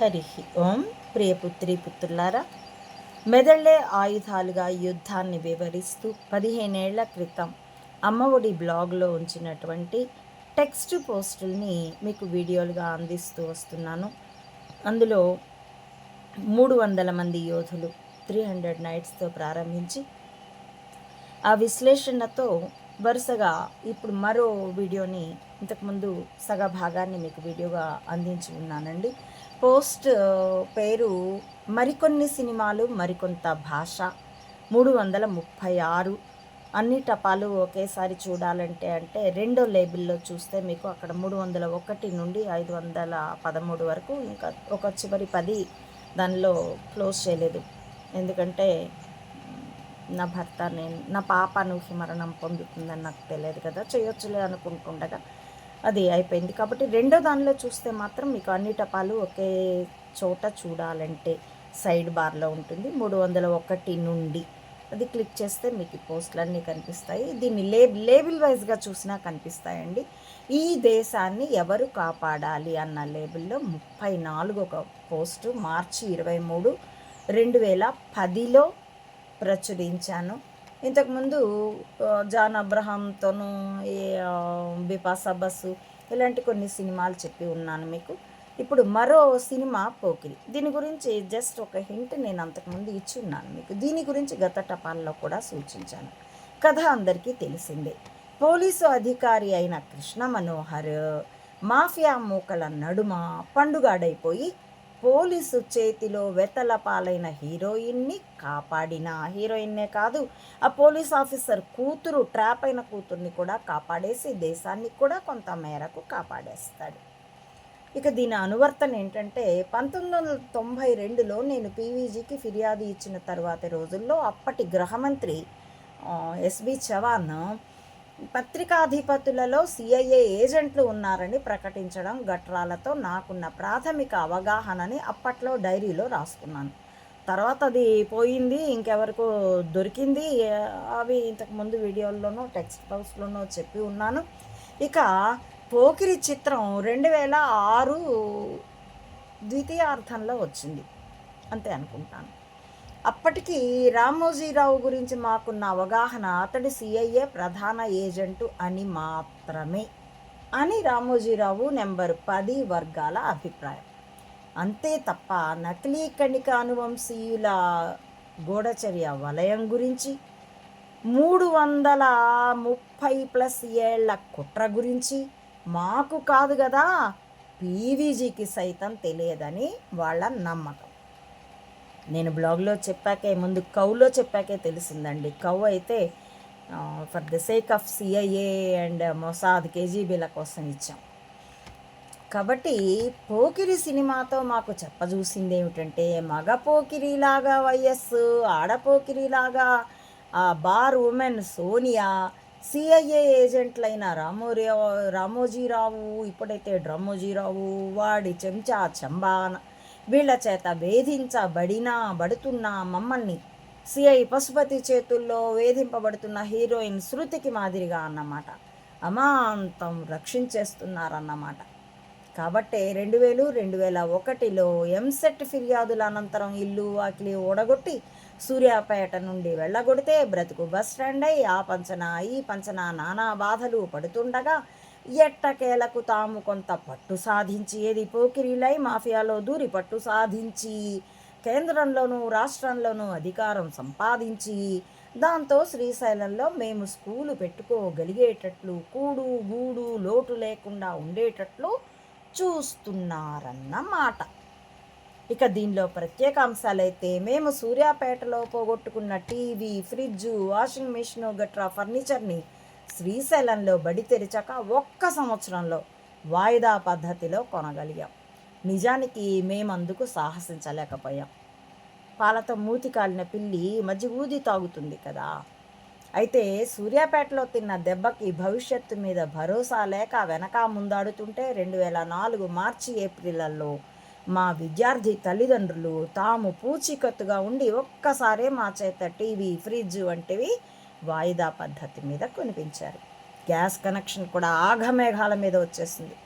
హరి ఓం ప్రియపుత్రి పుత్రులారా మెదళ్ళే ఆయుధాలుగా యుద్ధాన్ని వివరిస్తూ పదిహేనేళ్ళ క్రితం అమ్మఒడి బ్లాగ్లో ఉంచినటువంటి టెక్స్ట్ పోస్టుల్ని మీకు వీడియోలుగా అందిస్తూ వస్తున్నాను. అందులో మూడు వందల మంది యోధులు త్రీ హండ్రెడ్ నైట్స్తో ప్రారంభించి ఆ విశ్లేషణతో వరుసగా ఇప్పుడు మరో వీడియోని ఇంతకుముందు సగ భాగాన్ని మీకు వీడియోగా అందించి ఉన్నానండి. పోస్ట్ పేరు మరికొన్ని సినిమాలు మరికొంత భాష. మూడు వందల ముప్పై ఆరు. అన్ని టపాలు ఒకేసారి చూడాలంటే అంటే రెండో లేబుల్లో చూస్తే మీకు అక్కడ మూడు వందల ఒకటి నుండి ఐదు వందల పదమూడు వరకు ఇంకా ఒక చివరి పది దానిలో క్లోజ్ చేయలేదు. ఎందుకంటే నా భర్త నేను నా పాప నూహి మరణం పొందుతుందని నాకు తెలియదు కదా. చేయొచ్చులే అనుకుంటుండగా అది అయిపోయింది. కాబట్టి రెండో దానిలో చూస్తే మాత్రం మీకు అన్ని టపాలు ఒకే చోట చూడాలంటే సైడ్ బార్లో ఉంటుంది. మూడు వందల ఒకటి నుండి అది క్లిక్ చేస్తే మీకు ఈ పోస్టులు అన్నీ కనిపిస్తాయి. దీన్ని లే లేబుల్ వైజ్గా చూసినా కనిపిస్తాయండి. ఈ దేశాన్ని ఎవరు కాపాడాలి అన్న లేబుల్లో ముప్పై నాలుగు ఒక పోస్టు మార్చి ఇరవై మూడు రెండు వేల పదిలో ప్రచురించాను. ఇంతకుముందు జాన్ అబ్రహాంతోను ఈ ఆ, బిపాసా బస్సు ఇలాంటి కొన్ని సినిమాలు చెప్పి ఉన్నాను మీకు. ఇప్పుడు మరో సినిమా పోకిరి. దీని గురించి జస్ట్ ఒక హింట్ నేను అంతకుముందు ఇచ్చి ఉన్నాను మీకు. దీని గురించి గత టపాల్లో కూడా సూచించాను. కథ అందరికీ తెలిసిందే. పోలీసు అధికారి అయిన కృష్ణ మనోహర్ మాఫియా మూకల నడుమ పండుగాడైపోయి పోలీసు చేతిలో వెతల పాలైన హీరోయిన్ని కాపాడిన. హీరోయిన్నే కాదు ఆ పోలీస్ ఆఫీసర్ కూతురు ట్రాప్ అయిన కూతుర్ని కూడా కాపాడేసి దేశాన్ని కూడా కొంత మేరకు కాపాడేస్తాడు. ఇక దీని అనువర్తన ఏంటంటే పంతొమ్మిది వందల తొంభై రెండులో నేను పీవీజీకి ఫిర్యాదు ఇచ్చిన తర్వాతి రోజుల్లో అప్పటి గృహమంత్రి ఎస్బి చవాన్ పత్రికాధిపతులలో సిఐఏ ఏజెంట్లు ఉన్నారని ప్రకటించడం గట్రాలతో నాకున్న ప్రాథమిక అవగాహనని అప్పట్లో డైరీలో రాసుకున్నాను. తర్వాత అది పోయింది ఇంకెవరికో దొరికింది. అవి ఇంతకు ముందు వీడియోల్లోనూ టెక్స్ట్ బాక్స్లోనూ చెప్పి ఉన్నాను. ఇక పోకిరి చిత్రం రెండు వేల ఆరు ద్వితీయార్థంలో వచ్చింది. అంతే అనుకుంటాను. అప్పటికి రామోజీరావు గురించి మాకున్న అవగాహన అతడి సిఐఏ ప్రధాన ఏజెంటు అని మాత్రమే అని రామోజీరావు నెంబర్ పది వర్గాల అభిప్రాయం. అంతే తప్ప నకిలీ కణిక అనువంశీయుల గూఢచర్య వలయం గురించి మూడు వందల ముప్పై ప్లస్ ఏళ్ళ కుట్ర గురించి మాకు కాదు కదా పీవీజీకి సైతం తెలియదని వాళ్ళ నమ్మకం. నేను బ్లాగ్లో చెప్పాకే ముందు కౌలో చెప్పాకే తెలిసిందండి. కౌ అయితే for the sake of CIA and Mossad కేజీబీల కోసం ఇచ్చాం. కాబట్టి పోకిరి సినిమాతో మాకు చెప్పజూసింది ఏమిటంటే మగ పోకిరిలాగా వైఎస్ ఆడపోకిరిలాగా ఆ బార్ ఉమెన్ సోనియా సిఐఏ ఏజెంట్లైన రామోరావు రామోజీరావు ఇప్పుడైతే డ్రమ్మోజీరావు వాడి చెంచా చంబాన వీళ్ళ చేత వేధించబడినా బడుతున్న మమ్మల్ని. సిఐ పశుపతి చేతుల్లో వేధింపబడుతున్న హీరోయిన్ శృతికి మాదిరిగా అన్నమాట. అమాంతం రక్షించేస్తున్నారన్నమాట. కాబట్టే రెండు వేలు రెండు వేల ఒకటిలో ఎంసెట్ ఫిర్యాదుల అనంతరం ఇల్లు వాకిలి ఓడగొట్టి సూర్యాపేట నుండి వెళ్ళగొడితే బ్రతుకు బస్ స్టాండ్ అయి ఆ పంచన ఈ పంచన నానా బాధలు పడుతుండగా ఎట్టకేలకు తాము కొంత పట్టు సాధించి ఏది పోకిరీలై మాఫియాలో దూరి పట్టు సాధించి కేంద్రంలోనూ రాష్ట్రంలోనూ అధికారం సంపాదించి దాంతో శ్రీశైలంలో మేము స్కూలు పెట్టుకోగలిగేటట్లు కూడు గూడు లోటు లేకుండా ఉండేటట్లు చూస్తున్నారన్న మాట. ఇక దీనిలో ప్రత్యేక అంశాలైతే మేము సూర్యాపేటలో పోగొట్టుకున్న టీవీ ఫ్రిడ్జ్ వాషింగ్ మిషన్ గట్రా ఫర్నిచర్ని శ్రీశైలంలో బడి తెరిచాక ఒక్క సంవత్సరంలో వాయిదా పద్ధతిలో కొనగలిగాం. నిజానికి మేమందుకు సాహసించలేకపోయాం. పాలతో మూతి కాలిన పిల్లి మధ్య ఊది తాగుతుంది కదా. అయితే సూర్యాపేటలో తిన్న దెబ్బకి భవిష్యత్తు మీద భరోసా లేక వెనక ముందాడుతుంటే రెండు వేల నాలుగు మార్చి ఏప్రిల్లో మా విద్యార్థి తల్లిదండ్రులు తాము పూచీకత్తుగా ఉండి ఒక్కసారే మా చేత టీవీ ఫ్రిడ్జ్ వంటివి వాయిదా పద్ధతి మీద కొనిపించారు. గ్యాస్ కనెక్షన్ కూడా ఆఘమేఘాల మీద వచ్చేసింది.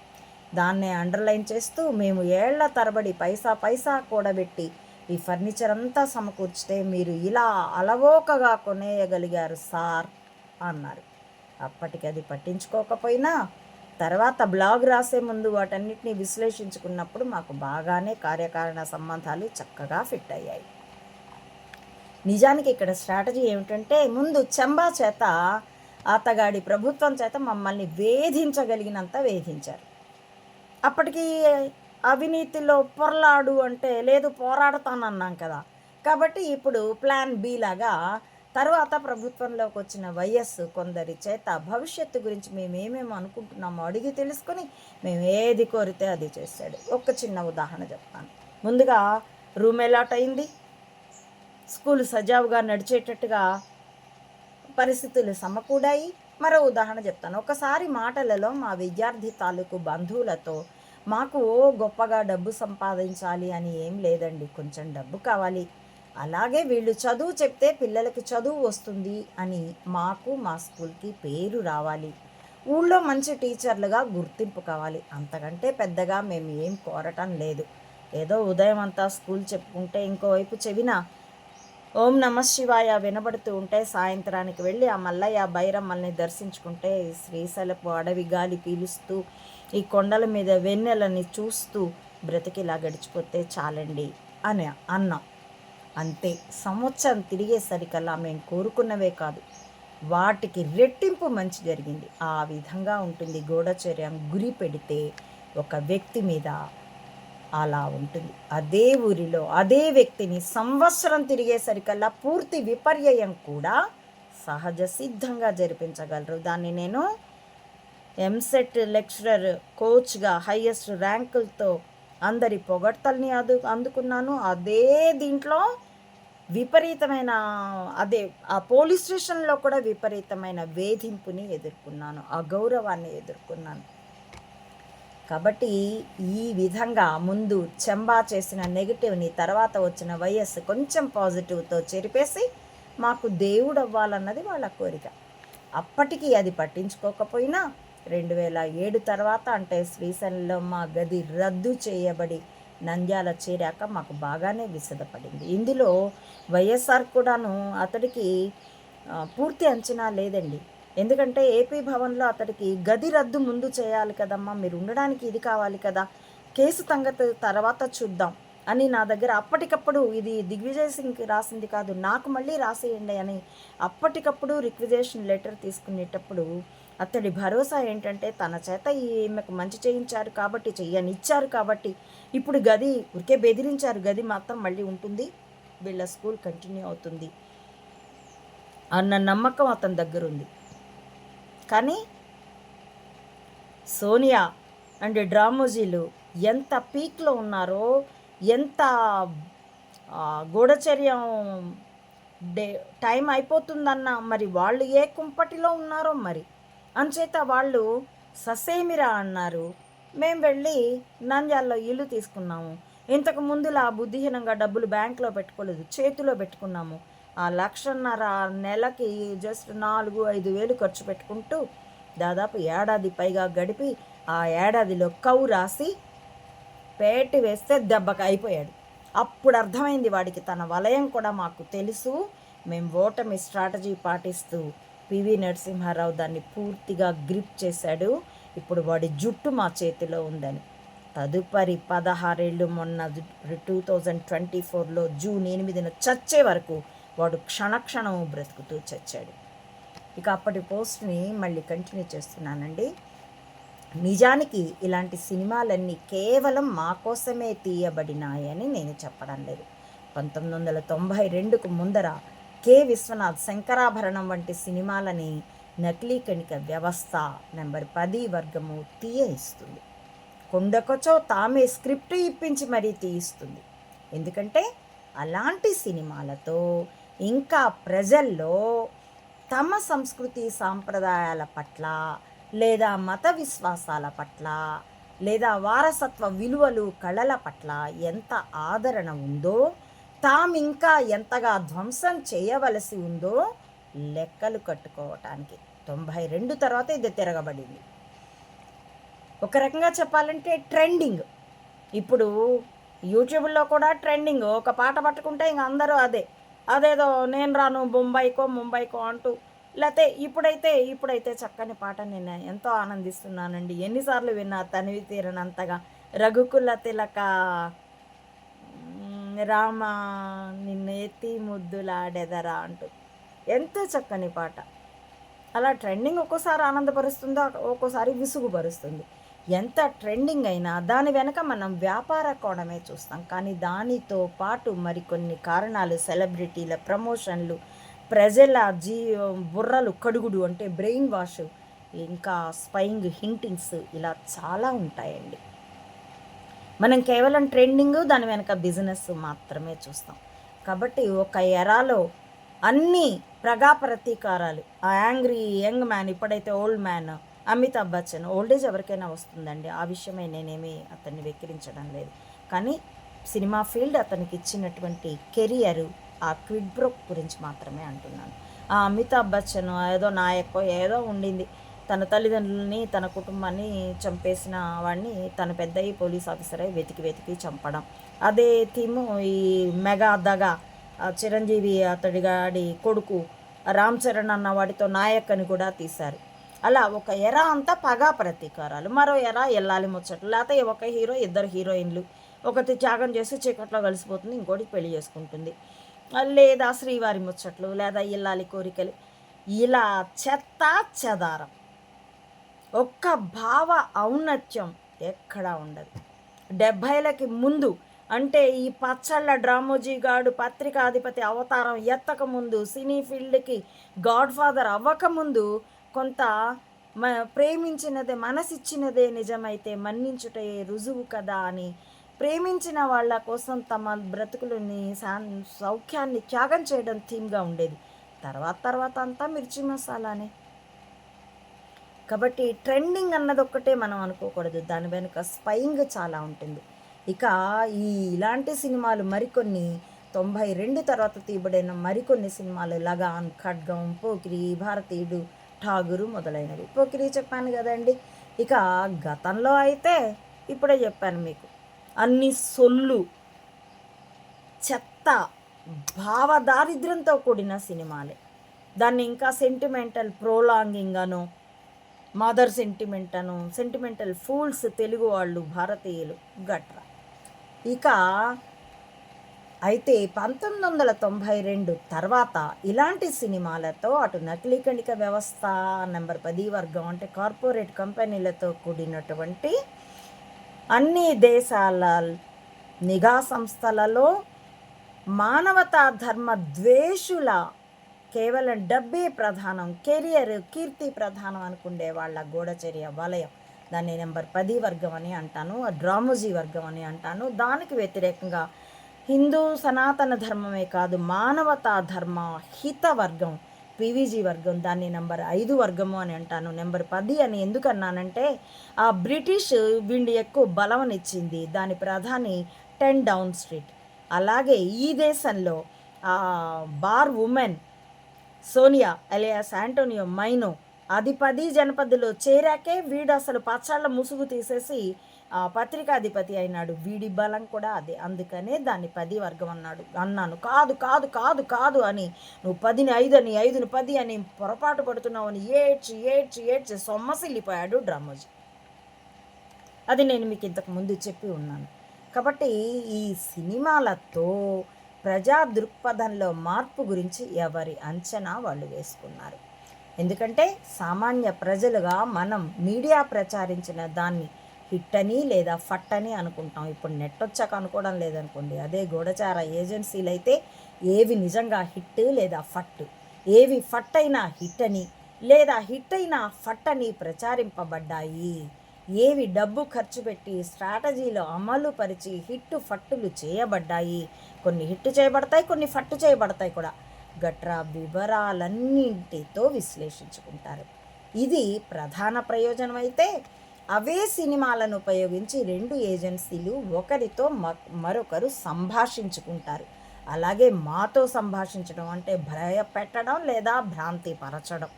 దాన్నే అండర్లైన్ చేస్తూ మేము ఏళ్ళ తరబడి పైసా పైసా కూడబెట్టి ఈ ఫర్నిచర్ అంతా సమకూర్చితే మీరు ఇలా అలవోకగా కొనేయగలిగారు సార్ అన్నారు. అప్పటికి అది పట్టించుకోకపోయినా తర్వాత బ్లాగ్ రాసే ముందు వాటన్నిటిని విశ్లేషించుకున్నప్పుడు మాకు బాగానే కార్యకారణ సంబంధాలు చక్కగా ఫిట్ అయ్యాయి. నిజానికి ఇక్కడ స్ట్రాటజీ ఏమిటంటే ముందు చంబా చేత అతగాడి ప్రభుత్వం చేత మమ్మల్ని వేధించగలిగినంత వేధించారు. అప్పటికి అవినీతిలో పొరలాడు అంటే లేదు పోరాడతానన్నాం కదా. కాబట్టి ఇప్పుడు ప్లాన్ బి లాగా తర్వాత ప్రభుత్వంలోకి వచ్చిన వయస్సు కొందరి చేత భవిష్యత్తు గురించి మేమేమేమి అనుకుంటున్నామో అడిగి తెలుసుకొని మేము ఏది కోరితే అది చేశాడు. ఒక చిన్న ఉదాహరణ చెప్తాను. ముందుగా రూమ్ ఎలాట్ అయింది. స్కూలు సజావుగా నడిచేటట్టుగా పరిస్థితులు సమకూడాయి. మరో ఉదాహరణ చెప్తాను. ఒకసారి మాటలలో మా విద్యార్థి తాలూకు బంధువులతో మాకు ఓ గొప్పగా డబ్బు సంపాదించాలి అని ఏం లేదండి కొంచెం డబ్బు కావాలి. అలాగే వీళ్ళు చదువు చెప్తే పిల్లలకి చదువు వస్తుంది అని మాకు మా స్కూల్కి పేరు రావాలి. ఊళ్ళో మంచి టీచర్లుగా గుర్తింపు కావాలి. అంతకంటే పెద్దగా మేము ఏం కోరటం లేదు. ఏదో ఉదయం అంతా స్కూల్ చెప్పుకుంటే ఇంకోవైపు చెవిన ఓం నమ శివాయ. వినబడుతూ ఉంటే సాయంత్రానికి వెళ్ళి ఆ మల్లయ్య బైరమ్మల్ని దర్శించుకుంటే శ్రీశైలపు అడవి గాలి పీలుస్తూ ఈ కొండల మీద వెన్నెలని చూస్తూ బ్రతికిలా గడిచిపోతే చాలండి అని అన్నాం. అంతే సంవత్సరం తిరిగేసరికల్లా మేము కోరుకున్నవే కాదు వాటికి రెట్టింపు మంచి జరిగింది. ఆ విధంగా ఉంటుంది గూఢచర్యం గురి పెడితే ఒక వ్యక్తి మీద అలా ఉంటుంది. అదే ఊరిలో అదే వ్యక్తిని సంవత్సరం తిరిగేసరికల్లా పూర్తి విపర్యయం కూడా సహజ సిద్ధంగా జరిపించగలరు. దాన్ని నేను ఎంసెట్ లెక్చరర్ కోచ్గా హయ్యెస్ట్ ర్యాంకులతో అందరి పొగడ్తల్ని అందు అందుకున్నాను. అదే దీంట్లో విపరీతమైన అదే ఆ పోలీస్ స్టేషన్లో కూడా విపరీతమైన వేధింపుని ఎదుర్కొన్నాను అగౌరవాన్ని ఎదుర్కొన్నాను. కాబట్టి ఈ విధంగా ముందు చెంబా చేసిన నెగిటివ్ని తర్వాత వచ్చిన వైఎస్ కొంచెం పాజిటివ్తో చెరిపేసి మాకు దేవుడు అవ్వాలన్నది వాళ్ళ కోరిక. అప్పటికి అది పట్టించుకోకపోయినా రెండు వేల ఏడు తర్వాత అంటే శ్రీశైలంలో మా గది రద్దు చేయబడి నంద్యాల చేరాక మాకు బాగానే విసదపడింది. ఇందులో వైఎస్ఆర్ కూడాను అతడికి పూర్తి అంచనా లేదండి. ఎందుకంటే ఏపీ భవన్లో అతడికి గది రద్దు ముందు చేయాలి కదమ్మా మీరు ఉండడానికి ఇది కావాలి కదా. కేసు సంగతి తర్వాత చూద్దాం అని నా దగ్గర అప్పటికప్పుడు ఇది దిగ్విజయ్ సింగ్కి రాసింది కాదు నాకు మళ్ళీ రాసేయండి అని అప్పటికప్పుడు రిక్విజేషన్ లెటర్ తీసుకునేటప్పుడు అతడి భరోసా ఏంటంటే తన చేత ఈమెకు మంచి చేయించారు కాబట్టి చెయ్యనిచ్చారు కాబట్టి ఇప్పుడు గది ఉరికే బెదిరించారు గది మాత్రం మళ్ళీ ఉంటుంది వీళ్ళ స్కూల్ కంటిన్యూ అవుతుంది అన్న నమ్మకం అతని దగ్గర ఉంది కానీ సోనియా అండ్ డ్రామోజీలు ఎంత పీక్లో ఉన్నారో ఎంత గూఢచర్యం డే టైం అయిపోతుందన్న మరి వాళ్ళు ఏ కుంపటిలో ఉన్నారో మరి. అంచేత వాళ్ళు ససేమిరా అన్నారు. మేము వెళ్ళి నంద్యాలలో ఇల్లు తీసుకున్నాము. ఇంతకు ముందులా బుద్ధిహీనంగా డబ్బులు బ్యాంక్లో పెట్టుకోలేదు చేతిలో పెట్టుకున్నాము. లక్షన్నర నెలకి జస్ట్ నాలుగు ఐదు వేలు ఖర్చు పెట్టుకుంటూ దాదాపు ఏడాది పైగా గడిపి ఆ ఏడాదిలో కవు రాసి పేటి వేస్తే దెబ్బకి అయిపోయాడు. అప్పుడు అర్థమైంది వాడికి తన వలయం కూడా మాకు తెలుసు. మేము ఓటమి స్ట్రాటజీ పాటిస్తూ పివి నరసింహారావు దాన్ని పూర్తిగా గ్రిప్ చేశాడు. ఇప్పుడు వాడి జుట్టు మా చేతిలో ఉందని. తదుపరి పదహారేళ్ళు మొన్న టూ థౌజండ్ ట్వంటీ ఫోర్లో జూన్ ఎనిమిదిన చచ్చే వరకు వాడు క్షణక్షణం బ్రతుకుతూ చచ్చాడు. ఇక అప్పటి పోస్ట్ని మళ్ళీ కంటిన్యూ చేస్తున్నానండి. నిజానికి ఇలాంటి సినిమాలన్నీ కేవలం మా కోసమే తీయబడినాయని నేను చెప్పడం లేదు. పంతొమ్మిది వందల తొంభై రెండుకు ముందర కె. విశ్వనాథ్ శంకరాభరణం వంటి సినిమాలని నకిలీ కణిక వ్యవస్థ నెంబర్ పది వర్గము తీయనిస్తుంది. కొండకొచ్చో తామే స్క్రిప్ట్ ఇప్పించి మరీ తీయిస్తుంది. ఎందుకంటే అలాంటి సినిమాలతో ఇంకా ప్రజల్లో తమ సంస్కృతి సాంప్రదాయాల పట్ల లేదా మత విశ్వాసాల పట్ల లేదా వారసత్వ విలువలు కళల పట్ల ఎంత ఆదరణ ఉందో తామింకా ఎంతగా ధ్వంసం చేయవలసి ఉందో లెక్కలు కట్టుకోవటానికి. తొంభై రెండు తర్వాత ఇది తిరగబడింది. ఒక రకంగా చెప్పాలంటే ట్రెండింగ్. ఇప్పుడు యూట్యూబ్లో కూడా ట్రెండింగ్. ఒక పాట పట్టుకుంటే ఇంక అందరూ అదే. అదేదో నేను రాను బొంబాయికో ముంబైకో అంటూ. లేకపోతే ఇప్పుడైతే ఇప్పుడైతే చక్కని పాట నేను ఎంతో ఆనందిస్తున్నానండి. ఎన్నిసార్లు విన్నా తనివి తీరనంతగా. రఘుకుల తిలక రామ నిన్నెత్తి ముద్దులాడెదరా అంటూ. ఎంతో చక్కని పాట. అలా ట్రెండింగ్ ఒక్కోసారి ఆనందపరుస్తుందో ఒక్కోసారి విసుగుపరుస్తుంది. ఎంత ట్రెండింగ్ అయినా దాని వెనక మనం వ్యాపార కోణమే చూస్తాం. కానీ దానితో పాటు మరికొన్ని కారణాలు సెలబ్రిటీల ప్రమోషన్లు ప్రజల జీ బుర్రలు కడుగుడు అంటే బ్రెయిన్ వాష్ ఇంకా స్పైయింగ్ హింటింగ్స్ ఇలా చాలా ఉంటాయండి. మనం కేవలం ట్రెండింగ్ దాని వెనక బిజినెస్ మాత్రమే చూస్తాం. కాబట్టి ఒక ఎరాలో అన్ని ప్రగా ప్రతీకారాలు ఆ యాంగ్రీ యంగ్ మ్యాన్ ఇప్పుడైతే old man Amitabh Bachchan old age ఎవరికైనా వస్తుందండి. ఆ విషయమై నేనేమి అతన్ని వెక్కిరించడం లేదు. కానీ సినిమా ఫీల్డ్ అతనికి ఇచ్చినటువంటి కెరియర్ ఆ క్విడ్ బ్రోక్ గురించి మాత్రమే అంటున్నాను. ఆ అమితాబ్ బచ్చన్ ఏదో నాయకో ఏదో ఉండింది. తన తల్లిదండ్రులని తన కుటుంబాన్ని చంపేసిన వాడిని తన పెద్ద పోలీస్ ఆఫీసర్ అయి వెతికి వెతికి చంపడం. అదే థీము ఈ మెగా దగ చిరంజీవి అతడి గాడి కొడుకు రామ్ చరణ్ అన్న వాడితో నాయక్ అని కూడా తీశారు. అలా ఒక ఎర అంతా పగా ప్రతీకారాలు. మరో ఎర ఎల్లాలి ముచ్చట్లు లేకపోతే ఒక హీరో ఇద్దరు హీరోయిన్లు. ఒకటి త్యాగం చేసి చీకట్లో కలిసిపోతుంది ఇంకోటి పెళ్ళి చేసుకుంటుంది. లేదా శ్రీవారి ముచ్చట్లు లేదా ఇల్లాలి కోరికలు. ఇలా చెత్త చెదారం. ఒక్క భావ ఔన్నత్యం ఎక్కడా ఉండదు. డెబ్భైలకి ముందు అంటే ఈ పచ్చళ్ళ డ్రామోజీ గాడు పత్రికాధిపతి అవతారం ఎత్తక ముందు సినీ ఫీల్డ్కి గాడ్ ఫాదర్ అవ్వకముందు కొంత మ ప్రేమించినదే మనసిచ్చినదే నిజమైతే మన్నించుటే రుజువు కదా అని ప్రేమించిన వాళ్ళ కోసం తమ బ్రతుకులని సౌఖ్యాన్ని త్యాగం చేయడం థీమ్గా ఉండేది. తర్వాత తర్వాత అంతా మిర్చి మసాలానే. కాబట్టి ట్రెండింగ్ అన్నది ఒక్కటే మనం అనుకోకూడదు. దాని వెనుక స్పైయింగ్ చాలా ఉంటుంది. ఇక ఈ ఇలాంటి సినిమాలు మరికొన్ని తొంభై రెండు తర్వాత తీయబడిన మరికొన్ని సినిమాలు లగాన్ ఖడ్గం పోకిరి భారతీయుడు ఠాగూరు మొదలైనవి. పోకిరి చెప్పాను కదండి. ఇక గతంలో అయితే ఇప్పుడే చెప్పాను మీకు. అన్ని సొల్లు చెత్త భావ దారిద్ర్యంతో కూడిన సినిమాలే. దాన్ని ఇంకా సెంటిమెంటల్ ప్రోలాంగింగ్ అను మదర్ సెంటిమెంట్ అను సెంటిమెంటల్ ఫూల్స్ తెలుగు వాళ్ళు భారతీయులు గట్రా. ఇక అయితే పంతొమ్మిది వందల తొంభై రెండు తర్వాత ఇలాంటి సినిమాలతో అటు నకిలీ కణిక వ్యవస్థ నెంబర్ పది వర్గం అంటే కార్పొరేట్ కంపెనీలతో కూడినటువంటి అన్ని దేశాల నిఘా సంస్థలలో మానవతా ధర్మ ద్వేషుల కేవలం డబ్బే ప్రధానం కెరియర్ కీర్తి ప్రధానం అనుకుండే వాళ్ళ గూఢచర్య వలయం. దాన్ని నెంబర్ పది వర్గం అని అంటాను డ్రామోజీ వర్గం అని అంటాను. దానికి వ్యతిరేకంగా హిందూ సనాతన ధర్మమే కాదు మానవతా ధర్మ హిత వర్గం పీవీజీ వర్గం దాన్ని నెంబర్ ఐదు వర్గము అని అంటాను. నెంబర్ పది అని ఎందుకు అన్నానంటే ఆ బ్రిటిష్ వీళ్ళు ఎక్కువ బలమనిచ్చింది. దాని ప్రధాని టెన్ డౌన్ స్ట్రీట్. అలాగే ఈ దేశంలో ఆ bar women Sonia alias Antonio Maino అది పది జనపదులో చేరాకే వీడు అసలు పచ్చళ్ళ ముసుగు తీసేసి పత్రికాధిపతి అయినాడు. వీడి బలం కూడా అదే. అందుకనే దాన్ని పది వర్గం అన్నాడు. అన్నాను. కాదు కాదు కాదు కాదు అని. నువ్వు పదిని ఐదు అని ఐదుని పది అని పొరపాటు పడుతున్నావు అని ఏడ్చి ఏడ్చి ఏడ్చి సొమ్మసిల్లిపోయాడు డ్రామోజీ. అది నేను మీకు ఇంతకు ముందు చెప్పి ఉన్నాను. కాబట్టి ఈ సినిమాలతో ప్రజా దృక్పథంలో మార్పు గురించి ఎవరి అంచనా వాళ్ళు వేసుకున్నారు. ఎందుకంటే సామాన్య ప్రజలుగా మనం మీడియా ప్రచారించిన దాన్ని హిట్ అని లేదా ఫట్ అని అనుకుంటాం. ఇప్పుడు నెట్ వచ్చాక అనుకోవడం లేదనుకోండి. అదే గూఢచార ఏజెన్సీలు అయితే ఏవి నిజంగా హిట్ లేదా ఫట్? ఏవి ఫట్ అయినా హిట్ అని లేదా హిట్ అయినా ఫట్ అని ప్రచారింపబడ్డాయి. ఏవి డబ్బు ఖర్చు పెట్టి స్ట్రాటజీలో అమలు పరిచి హిట్ ఫట్టులు చేయబడ్డాయి. కొన్ని హిట్ చేయబడతాయి కొన్ని ఫట్టు చేయబడతాయి కూడా. గట్రా వివరాలన్నింటితో విశ్లేషించుకుంటారు. ఇది ప్రధాన ప్రయోజనం అయితే అవే సినిమాలను ఉపయోగించి రెండు ఏజెన్సీలు ఒకరితో మరొకరు సంభాషించుకుంటారు. అలాగే మాతో సంభాషించడం అంటే భయపెట్టడం లేదా భ్రాంతి పరచడం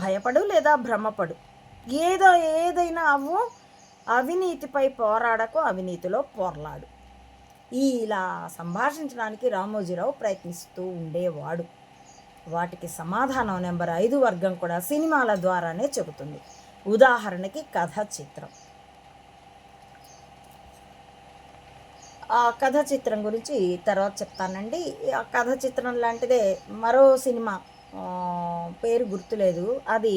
భయపడు లేదా భ్రమపడు. ఏదో ఏదైనా అవ్వు అవినీతిపై పోరాడకు అవినీతిలో పోర్లాడు. ఇలా సంభాషించడానికి రామోజీరావు ప్రయత్నిస్తూ ఉండేవాడు. వాటికి సమాధానం నెంబర్ ఐదు వర్గం కూడా సినిమాల ద్వారానే చెబుతుంది. ఉదాహరణకి కథ చిత్రం. ఆ కథ చిత్రం గురించి తర్వాత చెప్తానండి. ఆ కథ చిత్రం లాంటిదే మరో సినిమా. పేరు గుర్తులేదు. అది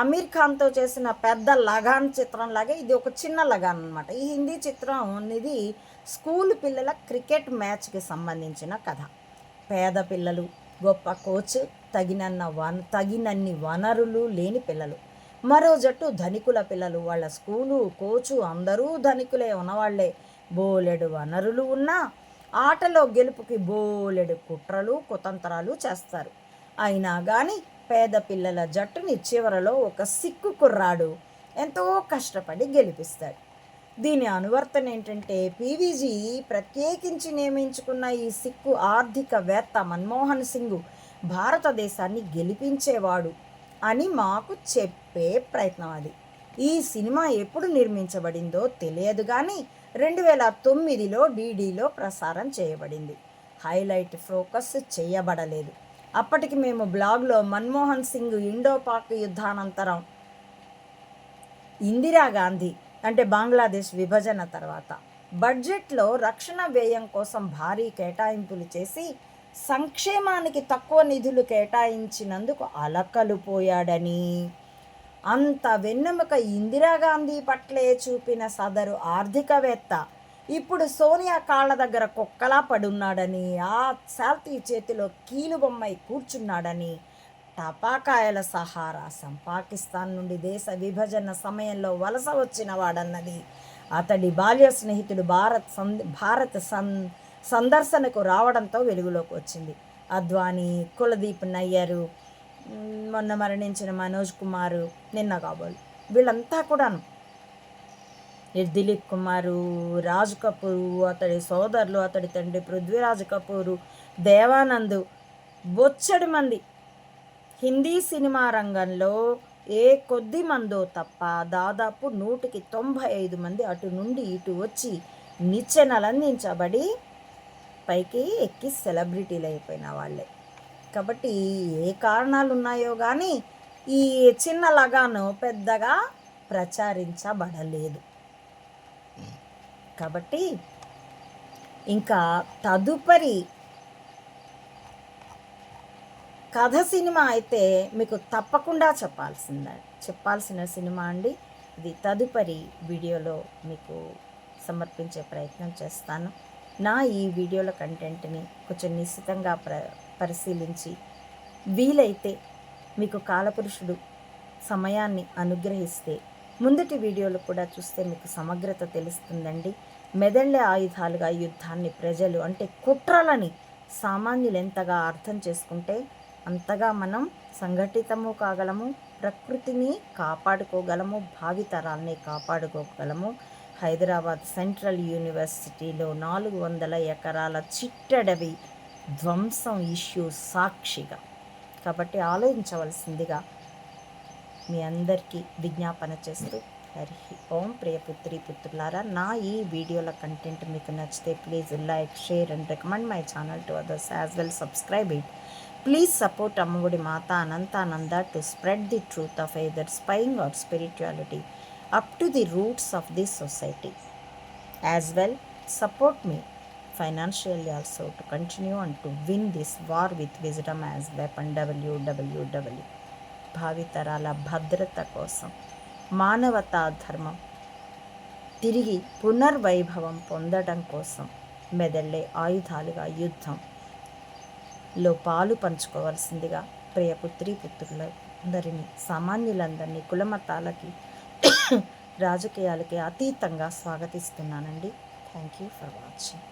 అమీర్ ఖాన్తో చేసిన పెద్ద లగాన్ చిత్రం లాగే ఇది ఒక చిన్న లగాన్ అనమాట ఈ హిందీ చిత్రం ఇది స్కూల్ పిల్లల క్రికెట్ మ్యాచ్కి సంబంధించిన కథ. పేద పిల్లలు గొప్ప కోచ్ తగినన్న వన తగినన్ని వనరులు లేని పిల్లలు. మరో జట్టు ధనికుల పిల్లలు. వాళ్ళ స్కూలు కోచు అందరూ ధనికులే ఉన్నవాళ్ళే. బోలెడు వనరులు ఉన్నా ఆటలో గెలుపుకి బోలెడు కుట్రలు కుతంత్రాలు చేస్తారు. అయినా కానీ పేద పిల్లల జట్టుని చివరలో ఒక సిక్కు కుర్రాడు ఎంతో కష్టపడి గెలిపిస్తాడు. దీని అనువర్తనం ఏంటంటే పీవీజీ ప్రత్యేకించి నియమించుకున్న ఈ సిక్కు ఆర్థికవేత్త మన్మోహన్ సింగ్ భారతదేశాన్ని గెలిపించేవాడు. అని మాకు చెప్పే ప్రయత్నం అది. ఈ సినిమా ఎప్పుడు నిర్మించబడిందో తెలియదు కానీ రెండు వేల తొమ్మిదిలో డీడీలో ప్రసారం చేయబడింది. హైలైట్ ఫోకస్ చేయబడలేదు. అప్పటికి మేము బ్లాగ్లో మన్మోహన్ సింగ్ ఇండో పాక్ యుద్ధానంతరం ఇందిరాగాంధీ అంటే బంగ్లాదేశ్ విభజన తర్వాత బడ్జెట్లో రక్షణ వ్యయం కోసం భారీ కేటాయింపులు చేసి సంక్షేమానికి తక్కువ నిధులు కేటాయించినందుకు అలకలు పోయాడని అంత వెన్నెముక ఇందిరాగాంధీ పట్లే చూపిన సదరు ఆర్థికవేత్త ఇప్పుడు సోనియా కాళ్ళ దగ్గర కుక్కలా పడున్నాడని ఆ శాల్తీ చేతిలో కీలుబొమ్మై కూర్చున్నాడని టపాకాయల సహారా పాకిస్తాన్ నుండి దేశ విభజన సమయంలో వలస వచ్చిన వాడన్నది. అతడి బాల్య స్నేహితుడు భారత్ సం భారత్ సం సందర్శనకు రావడంతో వెలుగులోకి వచ్చింది. అద్వానీ కులదీప్ నయ్యరు మొన్న మరణించిన మనోజ్ కుమారు నిన్న కాబోలు. వీళ్ళంతా కూడాను. దిలీప్ కుమారు రాజ్ కపూరు అతడి సోదరులు అతడి తండ్రి పృథ్వీరాజ్ కపూరు దేవానంద్ బొచ్చడి మంది. హిందీ సినిమా రంగంలో ఏ కొద్ది మందో తప్ప దాదాపు నూటికి తొంభై ఐదు మంది అటు నుండి ఇటు వచ్చి నిచ్చెనలందించబడి పైకి ఎక్కి సెలబ్రిటీలు అయిపోయిన వాళ్ళే. కాబట్టి ఏ కారణాలు ఉన్నాయో కానీ ఈ చిన్న లగాను పెద్దగా ప్రచారించబడలేదు. కాబట్టి ఇంకా తదుపరి కథ సినిమా అయితే మీకు తప్పకుండా చెప్పాల్సిందే చెప్పాల్సిన సినిమా అండి. ఇది తదుపరి వీడియోలో మీకు సమర్పించే ప్రయత్నం చేస్తాను. నా ఈ వీడియోల కంటెంట్ని కొంచెం నిశ్చితంగా ప్ర పరిశీలించి వీలైతే మీకు కాలపురుషుడు సమయాన్ని అనుగ్రహిస్తే ముందటి వీడియోలు కూడా చూస్తే మీకు సమగ్రత తెలుస్తుందండి. మెదళ్ళే ఆయుధాలుగా యుద్ధాన్ని ప్రజలు అంటే కుట్రలని సామాన్యులు ఎంతగా అర్థం చేసుకుంటే అంతగా మనం సంఘటితము కాగలము ప్రకృతిని కాపాడుకోగలము భావితరాల్ని కాపాడుకోగలము హైదరాబాద్ సెంట్రల్ యూనివర్సిటీలో నాలుగు వందల ఎకరాల చిట్టడవి ధ్వంసం ఇష్యూ సాక్షిగా. కాబట్టి ఆలోచించవలసిందిగా మీ అందరికీ విజ్ఞాపన చేస్తూ హరి ఓం ప్రియపుత్రి పుత్రులారా నా ఈ వీడియోల కంటెంట్ మీకు నచ్చితే please like share and recommend my channel to others as well subscribe it. Please support Ammagudi Mata Anantananda to spread the truth of either spying or spirituality. Up to the roots of the society as well support me financially also to continue and to win this war with wisdom as weapon www భావితరాల భద్రత కోసం మానవతా ధర్మం తిరిగి పునర్వైభవం పొందడం కోసం మెదళ్ళే ఆయుధాలుగా యుద్ధం. లో పాలు పంచుకోవాల్సిందిగా ప్రియపుత్రి పుత్రులందరినీ సామాన్యులందరినీ కులమతాలకి రాజకీయాలకి అతీతంగా స్వాగతిస్తున్నానండి. Thank you for watching